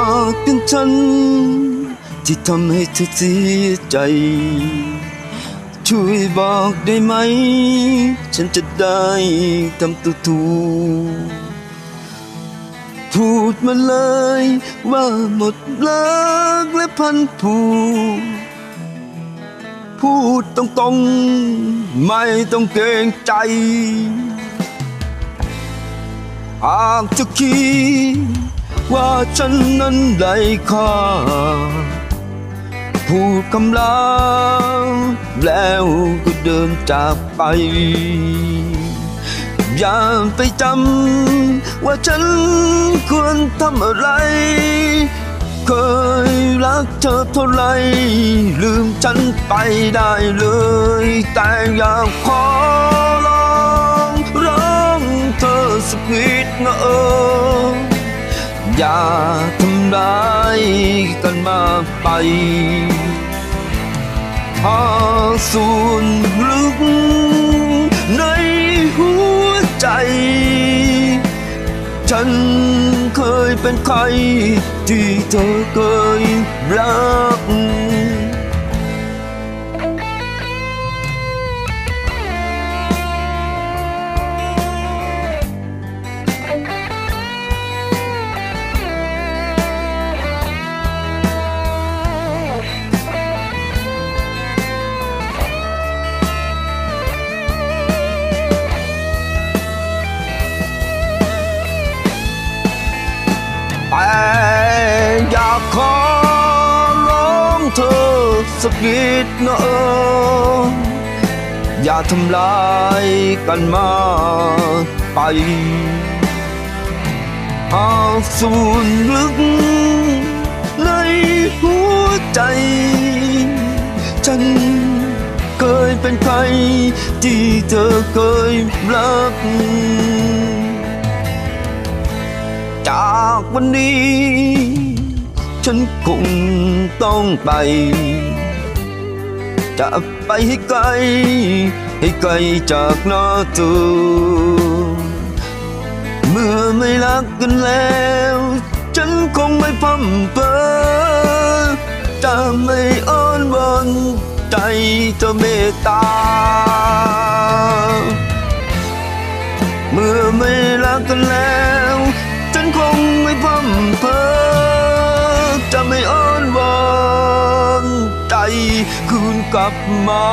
ากเป็นฉัน ที่ทำให้เธอเสียใจ ช่วยบอกได้ไหม ฉันจะได้ทำตัวถูกพูดมาเลยว่าหมดรักและพันผูกพูดตรงๆ ไม่ต้องเกรงใจหากจะคิด ว่าฉันนั้นได้ค่าพูดคำลาแล้วก็เดินจากไป อย่าไปจำว่าฉันควรทำอะไร เคยรักเธอเท่าไหรลืมฉันไปได้เลย แต่อยากขอร้อง อย่าทำร้ายกันมากไปหากส่วนลึกในหัวใจ ฉันเคยเป็นใครที่เธอเคยรัก ขอร้องเธอสักนิดนะเอออย่าทำลายกันมากไปหากส่วนลึกในหัวใจ ฉันเคยเป็นใครที่เธอเคยรัก จากวันนี้ ฉันคงต้องไป จะไปให้ไกล ให้ไกลจากหน้าเธอเมื่อไม่รักกันแล้ว ฉันคงไม่พัมเพอจะไม่อ้อนวอนใจเธอเมตตา เมื่อไม่รักกันแล้ว คืนกลับมา